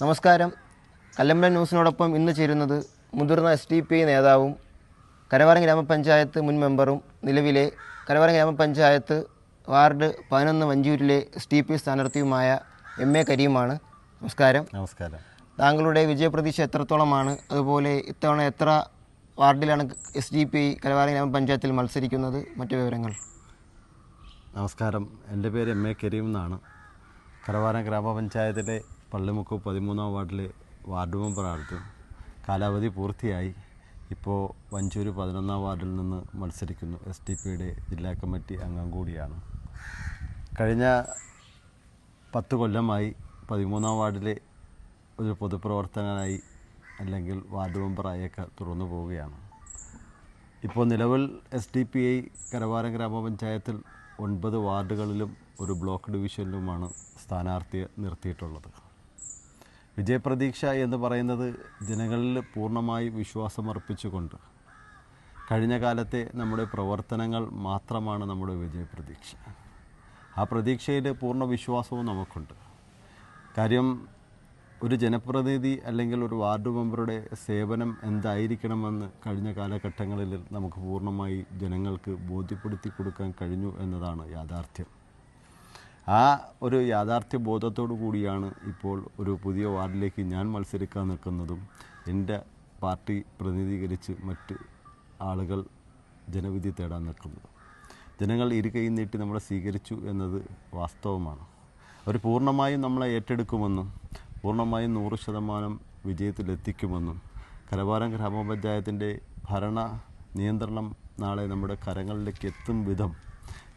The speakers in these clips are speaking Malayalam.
നമസ്കാരം. കല്ലമ്പലം ന്യൂസിനോടൊപ്പം ഇന്ന് ചേരുന്നത് മുതിർന്ന എസ് ഡി പി ഐ നേതാവും കരവാരം ഗ്രാമപഞ്ചായത്ത് മുൻ മെമ്പറും നിലവിലെ കരവാരം ഗ്രാമപഞ്ചായത്ത് വാർഡ് പതിനൊന്ന് വഞ്ചൂരിലെ എസ് ഡി പി സ്ഥാനാർത്ഥിയുമായ എം എ കരീമാണ്. നമസ്കാരം. നമസ്കാരം. താങ്കളുടെ വിജയപ്രതീക്ഷ എത്രത്തോളമാണ്? അതുപോലെ ഇത്തവണ എത്ര വാർഡിലാണ് S D P I Karavaram ഗ്രാമപഞ്ചായത്തിൽ മത്സരിക്കുന്നത്? മറ്റു വിവരങ്ങൾ. നമസ്കാരം. എന്റെ പേര് എം എ കരീം എന്നാണ്. കരവാരം ഗ്രാമപഞ്ചായത്തിലെ പള്ളിമുക്ക് പതിമൂന്നാം വാർഡിൽ വാർഡ് മെമ്പറായിരുന്നു കാലാവധി പൂർത്തിയായി. ഇപ്പോൾ വഞ്ചൂർ പതിനൊന്നാം വാർഡിൽ നിന്ന് മത്സരിക്കുന്നു. എസ് ഡി പിയുടെ ജില്ലാ കമ്മിറ്റി അംഗം കൂടിയാണ്. കഴിഞ്ഞ പത്ത് കൊല്ലമായി പതിമൂന്നാം വാർഡിലെ ഒരു പൊതുപ്രവർത്തകനായി അല്ലെങ്കിൽ വാർഡ് മെമ്പറായൊക്കെ തുറന്നു പോവുകയാണ്. ഇപ്പോൾ നിലവിൽ S D P I Karavaram ഗ്രാമപഞ്ചായത്തിൽ ഒൻപത് വാർഡുകളിലും ഒരു ബ്ലോക്ക് ഡിവിഷനിലുമാണ് സ്ഥാനാർത്ഥിയെ നിർത്തിയിട്ടുള്ളത്. വിജയപ്രതീക്ഷ എന്ന് പറയുന്നത് ജനങ്ങളിൽ പൂർണമായി വിശ്വാസമർപ്പിച്ചുകൊണ്ട്. കഴിഞ്ഞ കാലത്തെ നമ്മുടെ പ്രവർത്തനങ്ങൾ മാത്രമാണ് നമ്മുടെ വിജയപ്രതീക്ഷ. ആ പ്രതീക്ഷയിൽ പൂർണ വിശ്വാസവും നമുക്കുണ്ട്. കാര്യം ഒരു ജനപ്രതിനിധി അല്ലെങ്കിൽ ഒരു വാർഡ് മെമ്പറുടെ സേവനം എന്തായിരിക്കണമെന്ന് കഴിഞ്ഞ കാലഘട്ടങ്ങളിൽ നമുക്ക് പൂർണമായി ജനങ്ങൾക്ക് ബോധ്യപ്പെടുത്തി കൊടുക്കാൻ കഴിഞ്ഞു എന്നതാണ് യാഥാർത്ഥ്യം. ആ ഒരു യാഥാർത്ഥ്യ ബോധത്തോടു കൂടിയാണ് ഇപ്പോൾ ഒരു പുതിയ വാർഡിലേക്ക് ഞാൻ മത്സരിക്കാൻ നിൽക്കുന്നതും. എന്റെ പാർട്ടി പ്രതിനിധീകരിച്ച് മറ്റ് ആളുകൾ ജനവിധി തേടാൻ നിൽക്കുന്നത്. ജനങ്ങൾ ഇരു കൈ നീട്ടി നമ്മളെ സ്വീകരിച്ചു എന്നത് വാസ്തവമാണ്. അവർ പൂർണമായും നമ്മളെ ഏറ്റെടുക്കുമെന്നും പൂർണമായും നൂറ് ശതമാനം വിജയത്തിലെത്തിക്കുമെന്നും കരവാരം ഗ്രാമപഞ്ചായത്തിന്റെ ഭരണ നിയന്ത്രണം നാളെ നമ്മുടെ കരങ്ങളിലേക്ക് എത്തും വിധം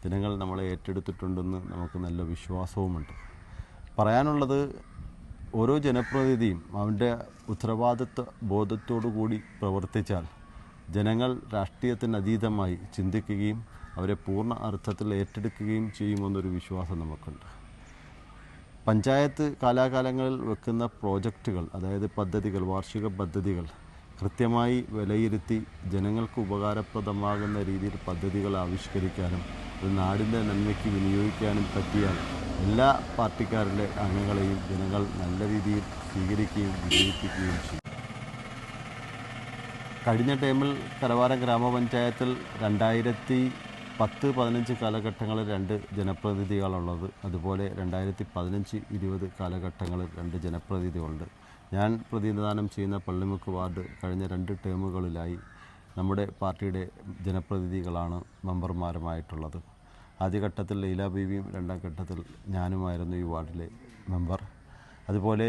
ജനങ്ങൾ നമ്മളെ ഏറ്റെടുത്തിട്ടുണ്ടെന്ന് നമുക്ക് നല്ല വിശ്വാസവുമുണ്ട്. പറയാനുള്ളത് ഓരോ ജനപ്രതിനിധിയും അവന്റെ ഉത്തരവാദിത്വ ബോധത്തോടു കൂടി പ്രവർത്തിച്ചാൽ ജനങ്ങൾ രാഷ്ട്രീയത്തിന് അതീതമായി ചിന്തിക്കുകയും അവരെ പൂർണ അർത്ഥത്തിൽ ഏറ്റെടുക്കുകയും ചെയ്യുമെന്നൊരു വിശ്വാസം നമുക്കുണ്ട്. പഞ്ചായത്ത് കാലാകാലങ്ങളിൽ വെക്കുന്ന പ്രോജക്റ്റുകൾ അതായത് പദ്ധതികൾ വാർഷിക പദ്ധതികൾ കൃത്യമായി വിലയിരുത്തി ജനങ്ങൾക്ക് ഉപകാരപ്രദമാകുന്ന രീതിയിൽ പദ്ധതികൾ ആവിഷ്കരിക്കാനും അത് നാടിന്റെ നന്മയ്ക്ക് വിനിയോഗിക്കാനും പറ്റിയാൽ എല്ലാ പാർട്ടിക്കാരുടെ അംഗങ്ങളെയും ജനങ്ങൾ നല്ല രീതിയിൽ സ്വീകരിക്കുകയും വിജയിപ്പിക്കുകയും ചെയ്യും. കഴിഞ്ഞ ടൈമിൽ കരവാരം ഗ്രാമപഞ്ചായത്തിൽ രണ്ടായിരത്തി പത്ത് പതിനഞ്ച് കാലഘട്ടങ്ങളിൽ രണ്ട് ജനപ്രതിനിധികളുള്ളത്. അതുപോലെ രണ്ടായിരത്തി പതിനഞ്ച് ഇരുപത് കാലഘട്ടങ്ങളിൽ രണ്ട് ജനപ്രതിനിധികളുണ്ട്. ഞാൻ പ്രതിനിധാനം ചെയ്യുന്ന പള്ളിമുക്ക് വാർഡ് കഴിഞ്ഞ രണ്ട് ടേമുകളിലായി നമ്മുടെ പാർട്ടിയുടെ ജനപ്രതിനിധികളാണ് മെമ്പർമാരുമായിട്ടുള്ളത്. ആദ്യഘട്ടത്തിൽ ലീല ബീവിയും രണ്ടാം ഘട്ടത്തിൽ ഞാനുമായിരുന്നു ഈ വാർഡിലെ മെമ്പർ. അതുപോലെ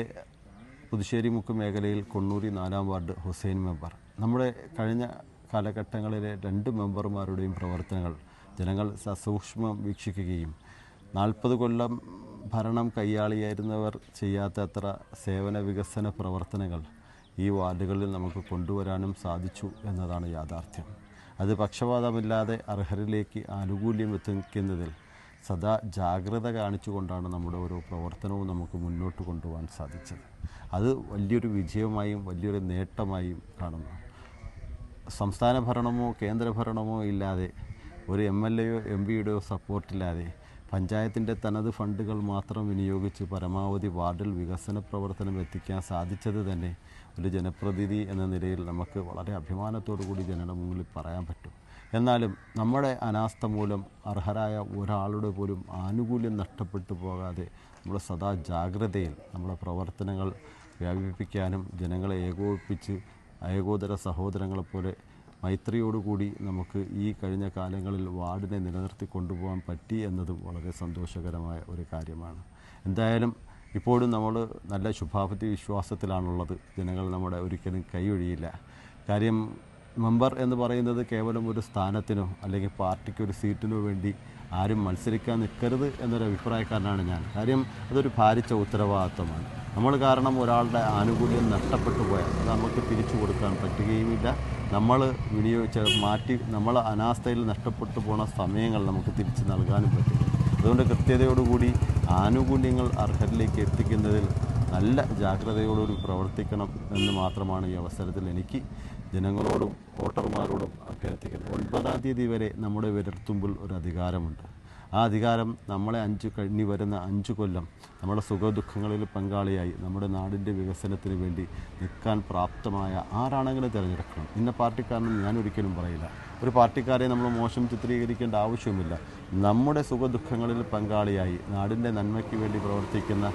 പുതുശ്ശേരി മുക്ക് മേഖലയിൽ കൊണ്ണൂരി നാലാം വാർഡ് ഹുസൈൻ മെമ്പർ. നമ്മുടെ കഴിഞ്ഞ കാലഘട്ടങ്ങളിലെ രണ്ട് മെമ്പർമാരുടെയും പ്രവർത്തനങ്ങൾ ജനങ്ങൾ സസൂക്ഷ്മം വീക്ഷിക്കുകയും നാൽപ്പത് കൊല്ലം ഭരണം കൈയാളിയായിരുന്നവർ ചെയ്യാത്ത അത്ര സേവന വികസന പ്രവർത്തനങ്ങൾ ഈ വാർഡുകളിൽ നമുക്ക് കൊണ്ടുവരാനും സാധിച്ചു എന്നതാണ് യാഥാർത്ഥ്യം. അത് പക്ഷപാതമില്ലാതെ അർഹരിലേക്ക് ആനുകൂല്യം എത്തിക്കുന്നതിൽ സദാ ജാഗ്രത കാണിച്ചുകൊണ്ടാണ് നമ്മുടെ ഓരോ പ്രവർത്തനവും നമുക്ക് മുന്നോട്ട് കൊണ്ടുപോകാൻ സാധിച്ചത്. അത് വലിയൊരു വിജയമായും വലിയൊരു നേട്ടമായും കാണുന്നു. സംസ്ഥാന ഭരണമോ കേന്ദ്ര ഭരണമോ ഇല്ലാതെ ഒരു എം എൽ എയോ എം പിയുടെയോ സപ്പോർട്ടില്ലാതെ പഞ്ചായത്തിന്റെ തനത് ഫണ്ടുകൾ മാത്രം വിനിയോഗിച്ച് പരമാവധി വാർഡിൽ വികസന പ്രവർത്തനം എത്തിക്കാൻ സാധിച്ചത് തന്നെ ഒരു ജനപ്രതിനിധി എന്ന നിലയിൽ നമുക്ക് വളരെ അഭിമാനത്തോടു കൂടി ജനങ്ങളുടെ മുന്നിൽ പറയാൻ പറ്റും. എന്നാലും നമ്മുടെ അനാസ്ഥ മൂലം അർഹരായ ഒരാളുടെ പോലും ആനുകൂല്യം നഷ്ടപ്പെട്ടു പോകാതെ നമ്മൾ സദാ ജാഗ്രതയിൽ നമ്മുടെ പ്രവർത്തനങ്ങൾ വ്യാപിപ്പിക്കാനും ജനങ്ങളെ ഏകോപിപ്പിച്ച് ഏകോദര സഹോദരങ്ങളെപ്പോലെ മൈത്രിയോടുകൂടി നമുക്ക് ഈ കഴിഞ്ഞ കാലങ്ങളിൽ വാർഡിനെ നിലനിർത്തി കൊണ്ടുപോകാൻ പറ്റി എന്നതും വളരെ സന്തോഷകരമായ ഒരു കാര്യമാണ്. എന്തായാലും ഇപ്പോഴും നമ്മൾ നല്ല ശുഭാപ്തി വിശ്വാസത്തിലാണുള്ളത്. ജനങ്ങൾ നമ്മുടെ ഒരിക്കലും കൈയൊഴിയില്ല. കാര്യം മെമ്പർ എന്ന് പറയുന്നത് കേവലം ഒരു സ്ഥാനത്തിനോ അല്ലെങ്കിൽ പാർട്ടിക്ക് ഒരു സീറ്റിനോ വേണ്ടി ആരും മത്സരിക്കാൻ നിൽക്കരുത് എന്നൊരു അഭിപ്രായക്കാരനാണ് ഞാൻ. കാര്യം അതൊരു ഭാരിച്ച ഉത്തരവാദിത്വമാണ്. നമ്മൾ കാരണം ഒരാളുടെ ആനുകൂല്യം നഷ്ടപ്പെട്ടു പോയാൽ അത് നമുക്ക് തിരിച്ചു കൊടുക്കാൻ പറ്റുകയുമില്ല. നമ്മൾ വിനിയോഗിച്ച മാറ്റി നമ്മൾ അനാസ്ഥയിൽ നഷ്ടപ്പെട്ടു പോണ സമയങ്ങൾ നമുക്ക് തിരിച്ച് നൽകാനും പറ്റും. അതുകൊണ്ട് കൃത്യതയോടുകൂടി ആനുകൂല്യങ്ങൾ അർഹരിലേക്ക് എത്തിക്കുന്നതിൽ നല്ല ജാഗ്രതയോടുകൂടി പ്രവർത്തിക്കണം എന്ന് മാത്രമാണ് ഈ അവസരത്തിൽ എനിക്ക് ജനങ്ങളോടും വോട്ടർമാരോടും അഭ്യർത്ഥിക്കുന്നത്. ഒൻപതാം തീയതി വരെ നമ്മുടെ വിരൽത്തുമ്പിൽ ഒരു അധികാരമുണ്ട്. ആ അധികാരം നമ്മളെ അഞ്ച് കഴിഞ്ഞ് വരുന്ന അഞ്ച് കൊല്ലം നമ്മുടെ സുഖദുഃഖങ്ങളിൽ പങ്കാളിയായി നമ്മുടെ നാടിന്റെ വികസനത്തിന് വേണ്ടി നിൽക്കാൻ പ്രാപ്തമായ ആരാണെങ്കിലും തിരഞ്ഞെടുക്കണം. ഇന്ന പാർട്ടിക്കാരനും ഞാൻ ഒരിക്കലും പറയില്ല. ഒരു പാർട്ടിക്കാരെ നമ്മൾ മോശം ചിത്രീകരിക്കേണ്ട ആവശ്യവുമില്ല. നമ്മുടെ സുഖദുഃഖങ്ങളിൽ പങ്കാളിയായി നാടിന്റെ നന്മയ്ക്ക് വേണ്ടി പ്രവർത്തിക്കുന്ന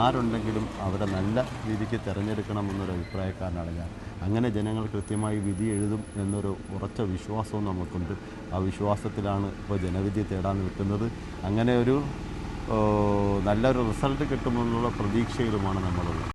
ആരുണ്ടെങ്കിലും അവരെ നല്ല രീതിക്ക് തിരഞ്ഞെടുക്കണം എന്നൊരു അഭിപ്രായക്കാരനാണ് ഞാൻ. അങ്ങനെ ജനങ്ങൾ കൃത്യമായി വിധി എഴുതും എന്നൊരു ഉറച്ച വിശ്വാസവും നമുക്കുണ്ട്. ആ വിശ്വാസത്തിലാണ് ഇപ്പോൾ ജനവിധി തേടാൻ നിൽക്കുന്നത്. അങ്ങനെ ഒരു നല്ലൊരു റിസൾട്ട് കിട്ടുമെന്നുള്ള പ്രതീക്ഷയിലുമാണ് നമ്മളുള്ളത്.